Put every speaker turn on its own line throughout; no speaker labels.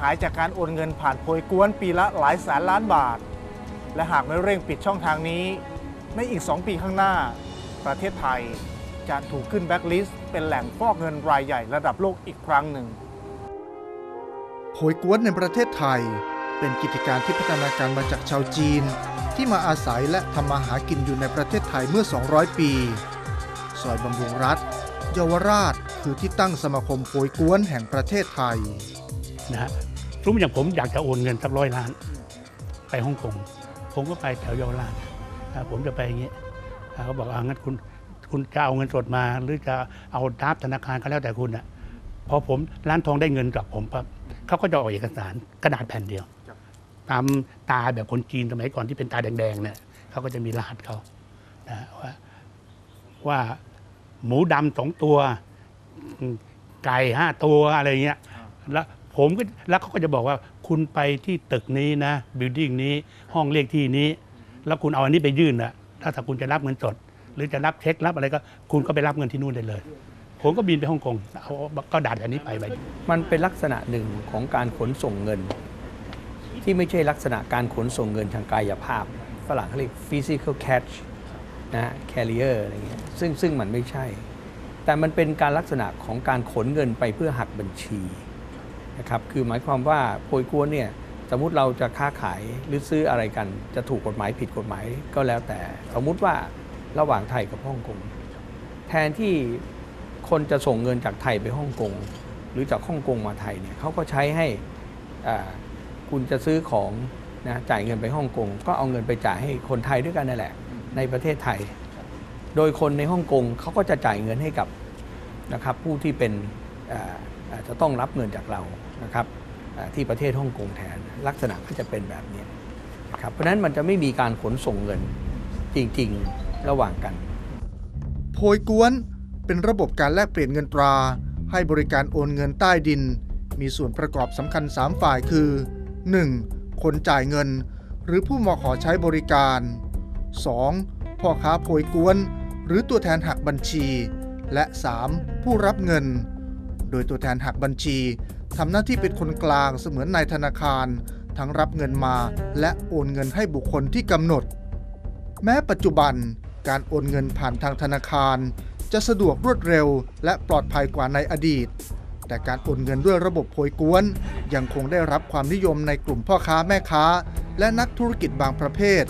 หายจากการโอนเงินผ่านโพยกวนปีละหลายแสนล้านบาท และหากไม่เร่งปิดช่องทางนี้ ในอีก 2 ปีข้างหน้า ประเทศไทยจะถูกขึ้นแบ็คลิสต์เป็นแหล่งฟอกเงินรายใหญ่ระดับโลกอีกครั้งหนึ่งโพยกวนในประเทศไทย เป็นกิจการที่พัฒนาการมาจากชาวจีน ที่มาอาศัยและทำมาหากินอยู่ในประเทศไทยเมื่อ 200 ปีซอยบำรุงรัฐเยาวราชคือที่ตั้งสมาคมโพยกวนแห่งประเทศไทย
นะฮะ สมมติอย่างผมอยากจะโอนเงินสักร้อยล้าน ไปฮ่องกงผมก็ไปแถวเยาวราชผมจะไปอย่างนี้อ่าเขาบอกอ่างั้นคุณคุณจะเอาเงินสดมา หรือจะเอาดับธนาคารก็แล้วแต่คุณอะพอผมร้านทองได้เงินจากผมปั๊บเขาก็จะออกเอกสารกระดาษแผ่นเดียว ตามตาแบบคนจีนสมัยก่อนที่เป็นตาแดงๆเนี่ยเขาก็จะมีรหัสเขานะว่าว่าหมูดำสองตัว ไก่ห้าตัวอะไรเงี้ยแล้ว ผมก็แล้วเขาก็จะบอกว่าคุณไปที่ตึกนี้นะบิลดิ้งนี้ห้องเลขที่นี้ แล้วคุณเอาอันนี้ไปยื่นนะถ้าถ้าคุณจะรับเงินสด หรือจะรับเช็ครับอะไรก็ คุณก็ไปรับเงินที่นู่นได้เลย ผมก็บินไปฮ่องกงเอาก็ดัดอันนี้ไปไป
มันเป็นลักษณะหนึ่งของการขนส่งเงิน ที่ไม่ใช่ลักษณะการขนส่งเงินทางกายภาพฝรั่งเขาเรียก physical cash นะฮะ carrier อะไรเงี้ยซึ่งซึ่งมันไม่ใช่ แต่มันเป็นการลักษณะของการขนเงินไปเพื่อหักบัญชี นะครับคือหมายความว่าโพยกวนเนี่ยสมมุติเราจะค้าขายหรือซื้ออะไรกัน จะถูกกฎหมายผิดกฎหมายก็แล้วแต่ สมมุติว่าระหว่างไทยกับฮ่องกงแทนที่คนจะส่งเงินจากไทยไปฮ่องกงหรือจากฮ่องกงมาไทยเนี่ยเขาก็ใช้ให้คุณจะซื้อของนะจ่ายเงินไปฮ่องกงก็เอาเงินไปจ่ายให้คนไทยด้วยกันนั่นแหละ ในประเทศไทย โดยคนในฮ่องกงเขาก็จะจ่ายเงินให้กับนะครับผู้ที่เป็น จะต้องรับเงินจากเรานะครับที่ประเทศฮ่องกงแทน ลักษณะก็จะเป็นแบบนี้นครับเพราะฉะนั้นมันจะไม่มีการขนส่งเงินจริงๆระหว่างกัน
โพยกวนเป็นระบบการแลกเปลี่ยนเงินตรา ให้บริการโอนเงินใต้ดิน มีส่วนประกอบสำคัญ 3 ฝ่ายคือ 1. คนจ่ายเงิน หรือผู้มาขอใช้บริการ 2. พ่อค้าโพยกวน หรือตัวแทนหักบัญชี และ 3. ผู้รับเงิน โดยตัวแทนหักบัญชีทำหน้าที่เป็นคนกลางเสมือนนายธนาคาร ทั้งรับเงินมาและโอนเงินให้บุคคลที่กำหนด แม้ปัจจุบันการโอนเงินผ่านทางธนาคาร จะสะดวกรวดเร็ว และปลอดภัยกว่าในอดีต แต่การโอนเงินด้วยระบบโพยกวน ยังคงได้รับความนิยมในกลุ่มพ่อค้าแม่ค้า และนักธุรกิจบางประเภท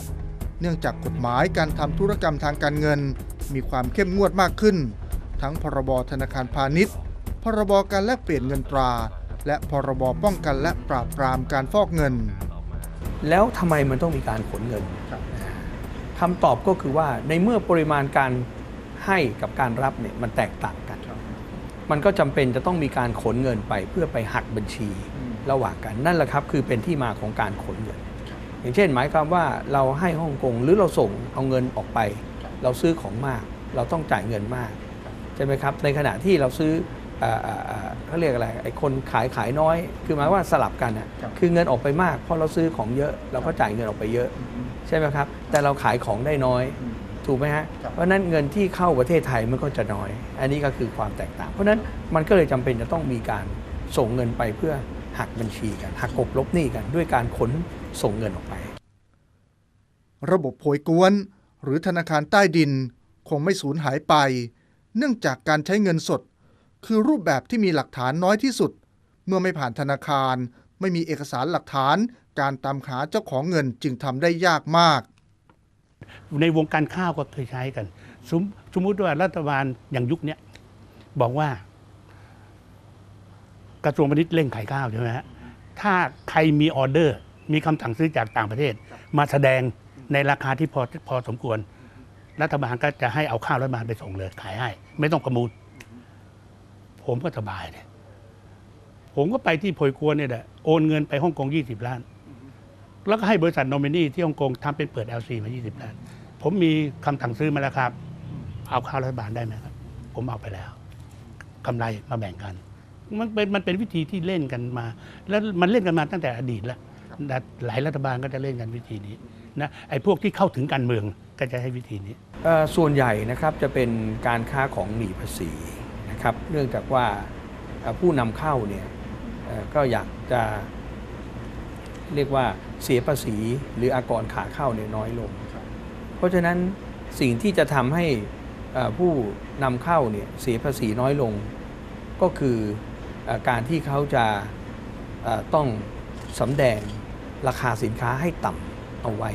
เนื่องจากกฎหมายการทำธุรกรรมทางการเงิน มีความเข้มงวดมากขึ้น ทั้งพรบธนาคารพาณิชย์ รบการแลกเปลี่ยนเงินตรา และพรบป้องกันและปราบปรามการฟอกเงิน
แล้วทำไมมันต้องมีการขนเงิน
ครับ
คำตอบก็คือว่าในเมื่อปริมาณการให้กับการรับเนี่ยมันแตกต่างกัน มันก็จำเป็นจะต้องมีการขนเงินไปเพื่อไปหักบัญชีระหว่างกันนั่นแหละครับ คือเป็นที่มาของการขนเงิน อย่างเช่น หมายความว่าเราให้ฮ่องกงหรือเราส่งเอาเงินออกไป เราซื้อของมาก เราต้องจ่ายเงินมากใช่ไหมครับในขณะที่เราซื้อ เอ่อเอ่อเอ่อเขาเรียกอะไรไอ้คนขายขายน้อย คือหมายว่าสลับกันอะ
ครับ
คือเงินออกไปมากเพราะเราซื้อของเยอะ เราก็จ่ายเงินออกไปเยอะ ใช่ไหมครับ แต่เราขายของได้น้อยถูกไหมฮะ
ครับ
เพราะฉะนั้นเงินที่เข้าประเทศไทยมันก็จะน้อย อันนี้ก็คือความแตกต่าง เพราะฉะนั้นมันก็เลยจำเป็นจะต้องมีการส่งเงินไปเพื่อหักบัญชีกันหักกบลบหนี้กัน ด้วยการขนส่งเงินออกไป
ระบบโพยกวน หรือธนาคารใต้ดิน คงไม่สูญหายไป เนื่องจากการใช้เงินสด คือรูปแบบที่มีหลักฐานน้อยที่สุด เมื่อไม่ผ่านธนาคาร ไม่มีเอกสารหลักฐาน การตามหาเจ้าของเงินจึงทำได้ยากมาก
ในวงการข้าวก็เคยใช้กัน สมสมมติว่ารัฐบาลอย่างยุคนี้บอกว่า กระทรวงพาณิชย์เร่งขายข้าวใช่ไหมฮะถ้าใครมีออเดอร์ มีคำสั่งซื้อจากต่างประเทศ มาแสดงในราคาที่พอพอสมควร รัฐบาลก็จะให้เอาข้าวรัฐบาลไปส่งเลยขายให้ ไม่ต้องประมูล ผมก็สบายเลยผมก็ไปที่โพยกวนเนี่ยแหละโอนเงินไปฮ่องกง 20 ล้าน แล้วก็ให้บริษัทโนมินีที่ฮ่องกงทำเป็นเปิด LC มา 20 ล้าน ผมมีคำสั่งซื้อมาแล้วครับ เอาข้าวรัฐบาลได้ไหมครับ ผมเอาไปแล้วกำไรมาแบ่งกัน มันเป็นมันเป็นวิธีที่เล่นกันมา แล้วมันเล่นกันมาตั้งแต่อดีตแล้วหลายรัฐบาลก็จะเล่นกันวิธีนี้นะไอ้พวกที่เข้าถึงการเมืองก็จะให้วิธีนี้
ส่วนใหญ่นะครับจะเป็นการค้าของหนีภาษี นะครับ เนื่องจากว่าผู้นำเข้าเนี่ยก็อยากจะเรียกว่าเสียภาษีหรืออากรขาเข้าเนี่ยน้อยลง เพราะฉะนั้นสิ่งที่จะทำให้ผู้นำเข้าเนี่ยเสียภาษีน้อยลง ก็คืออการที่เขาจะต้องสำแดงราคาสินค้าให้ต่ำเอาไว้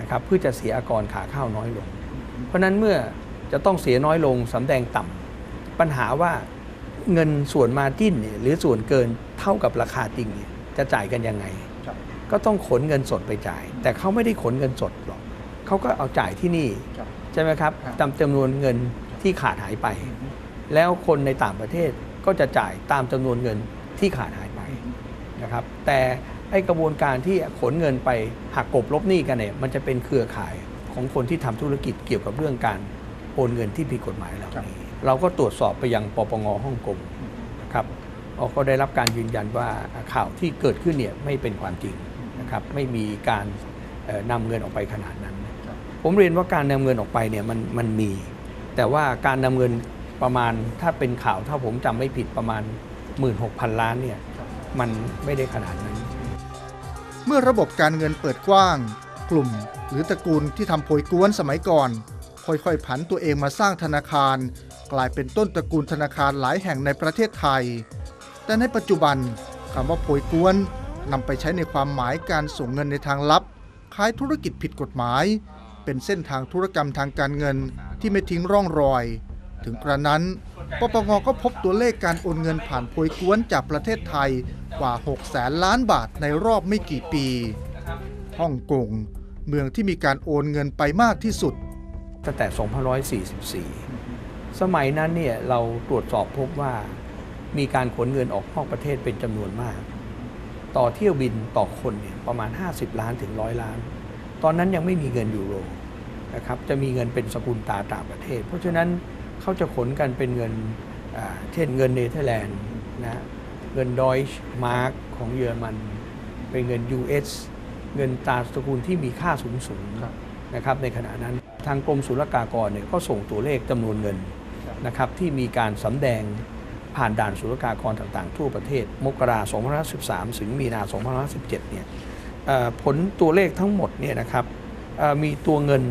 นะครับเพื่อจะเสียอากรขาเข้าน้อยลง เพราะฉะนั้นเมื่อจะต้องเสียน้อยลงสำแดงต่ำ ปัญหาว่าเงินส่วนมาจิ้นเนี่ยหรือส่วนเกินเท่ากับราคาจริงเนี่ยจะจ่ายกันยังไง
ครับ
ก็ต้องขนเงินสดไปจ่าย แต่เขาไม่ได้ขนเงินสดหรอกเขาก็เอาจ่ายที่นี่
ครับ
ใช่ไหมครับ
ครับ
ตามจำนวนเงินที่ขาดหายไป แล้วคนในต่างประเทศก็จะจ่ายตามจำนวนเงินที่ขาดหายไปนะครับ แต่ไอ้กระบวนการที่ขนเงินไปหักกบลบหนี้กันเนี่ยมันจะเป็นเครือข่ายของคนที่ทำธุรกิจเกี่ยวกับเรื่องการโอนเงินที่ผิดกฎหมายเหล่านี้ เราก็ตรวจสอบไปยังปปงฮ่องกงนะครับเราก็ได้รับการยืนยันว่าข่าวที่เกิดขึ้นเนี่ยไม่เป็นความจริงนะครับไม่มีการเอ่อนำเงินออกไปขนาดนั้น ผมเรียนว่าการนำเงินออกไปเนี่ยมันมันมี แต่ว่าการนำเงินประมาณถ้าเป็นข่าวถ้าผมจำไม่ผิดประมาณ 16,000 ล้านเนี่ยมันไม่ได้ขนาดนั้น
เมื่อระบบการเงินเปิดกว้าง กลุ่ม หรือตระกูลที่ทำโพยกวนสมัยก่อน ค่อยๆผันตัวเองมาสร้างธนาคาร กลายเป็นต้นตระกูลธนาคารหลายแห่งในประเทศไทย แต่ในปัจจุบันคำว่าโพยกวนนำไปใช้ในความหมายการส่งเงินในทางลับคล้ายธุรกิจผิดกฎหมาย เป็นเส้นทางธุรกรรมทางการเงินที่ไม่ทิ้งร่องรอย ถึงกระนั้นปปงก็พบตัวเลขการโอนเงินผ่านโพยกวนจากประเทศไทยกว่า 6 แสนล้านบาทในรอบไม่กี่ปีฮ่องกงเมืองที่มีการโอนเงินไปมากที่สุด
ตั้งแต่ 2544 สมัยนั้นเนี่ยเราตรวจสอบพบว่ามีการขนเงินออกนอกประเทศเป็นจำนวนมาก ต่อเที่ยวบินต่อคนเนี่ยประมาณ 50 ล้านถึงร้อยล้าน ตอนนั้นยังไม่มีเงินยูโรนะครับจะมีเงินเป็นสกุลตาต่างประเทศ เพราะฉะนั้นเขาจะขนกันเป็นเงินอ่าเช่นเงินเนเธอร์แลนด์นะเงินดอยช์มาร์กของเยอรมัน เป็นเงิน US เงินตราสกุลที่มีค่าสูงสูงๆ
ครับ
นะครับในขณะนั้น ทางกรมศุลกากรเนี่ยก็ส่งตัวเลขจำนวนเงินนะครับที่มีการสำแดงผ่านด่านศุลกากรต่างๆ ทั่วประเทศ มกราคม2513 ถึงมีนาคม2517 เนี่ยเอ่อผลตัวเลขทั้งหมดเนี่ยนะครับเอ่อมีตัวเงิน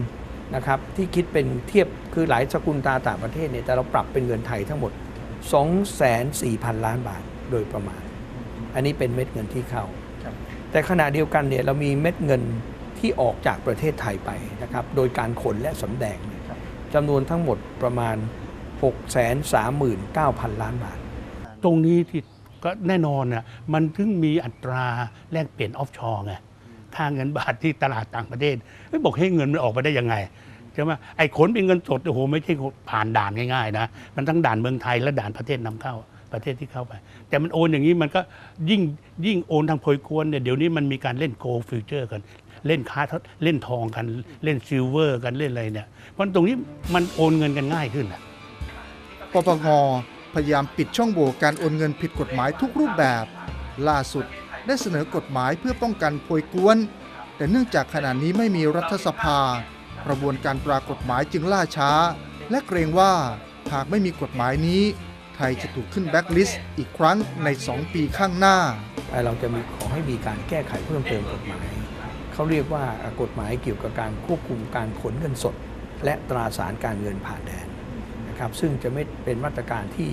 นะครับที่คิดเป็นเทียบคือหลายสกุลตาต่างประเทศเนี่ยแต่เราปรับเป็นเงินไทยทั้งหมด 2,400,000ล้านบาทโดยประมาณ อันนี้เป็นเม็ดเงินที่เข้า
ครับ
แต่ขณะเดียวกันเนี่ยเรามีเม็ดเงิน ที่ออกจากประเทศไทยไปนะครับ โดยการขนและสำแดงเนี่ย
ครับ
จำนวนทั้งหมดประมาณ 639,000 ล้านบาท
ตรงนี้ที่ก็แน่นอนน่ะมันถึงมีอัตราแลกเปลี่ยนออฟชอร์ไงค่าเงินบาทที่ตลาดต่างประเทศเฮ้ยบอกให้เงินมันออกไปได้ยังไงใช่ไหมไอ้ขนเป็นเงินสดโอ้โหไม่ใช่ผ่านด่านง่ายๆนะมันทั้งด่านเมืองไทยและด่านประเทศนำเข้าประเทศที่เข้าไป แต่มันโอนอย่างนี้มันก็ยิ่งยิ่งโอนทางโพยกวนเนี่ยเดี๋ยวนี้มันมีการเล่นโกลฟิวเจอร์กัน เล่นค้าเล่นทองกันเล่นซิลเวอร์กันเล่นอะไรเนี่ยเพราะตรงนี้มันโอนเงินกันง่ายขึ้นนะ
ปปงพยายามปิดช่องโหว่การโอนเงินผิดกฎหมายทุกรูปแบบ ล่าสุดได้เสนอกฎหมายเพื่อป้องกันโพยกวน แต่เนื่องจากขณะนี้ไม่มีรัฐสภา กระบวนการปรากฎหมายจึงล่าช้า และเกรงว่าหากไม่มีกฎหมายนี้ ไทยจะถูกขึ้นแบ็คลิสต์อีกครั้งใน 2 ปีข้างหน้า
เราจะมีขอให้มีการแก้ไขเพิ่มเติมกฎหมาย เขาเรียกว่ากฎหมายเกี่ยวกับการควบคุมการขนเงินสด และตราสารการเงินผ่านแดนนะครับซึ่งจะไม่เป็นมาตรการที่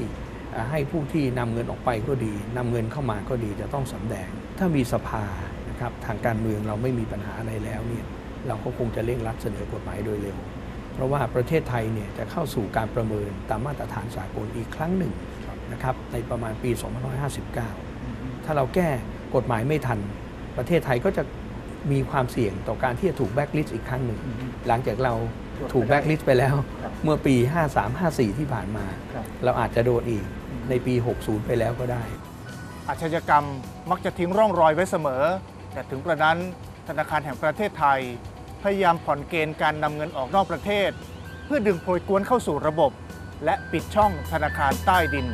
ให้ผู้ที่นำเงินออกไปก็ดีนำเงินเข้ามาก็ดีจะต้องสำแดง ถ้ามีสภานะครับทางการเมืองเราไม่มีปัญหาอะไรแล้วเนี่ยเราก็คงจะเร่งรัดเสนอกฎหมายโดยเร็ว เพราะว่าประเทศไทยเนี่ยจะเข้าสู่การประเมินตามมาตรฐานสากลอีกครั้งหนึ่งนะครับในประมาณปี 2559 ถ้าเราแก้กฎหมายไม่ทัน ประเทศไทยก็จะ มีความเสี่ยงต่อการที่จะถูกแบ็กลิสต์อีกครั้งหนึ่ง หลังจากเราถูกแบ็กลิสต์ไปแล้ว
ครับ
เมื่อปี 53-54 ที่ผ่านมา
ครับ
เราอาจจะโดนอีกในปี 60 ไปแล้วก็ได้
อาชญากรรมมักจะทิ้งร่องรอยไว้เสมอ แต่ถึงกระนั้นธนาคารแห่งประเทศไทย พยายามผ่อนเกณฑ์การนำเงินออกนอกประเทศ เพื่อดึงโพยกวนเข้าสู่ระบบ และปิดช่องธนาคารใต้ดิน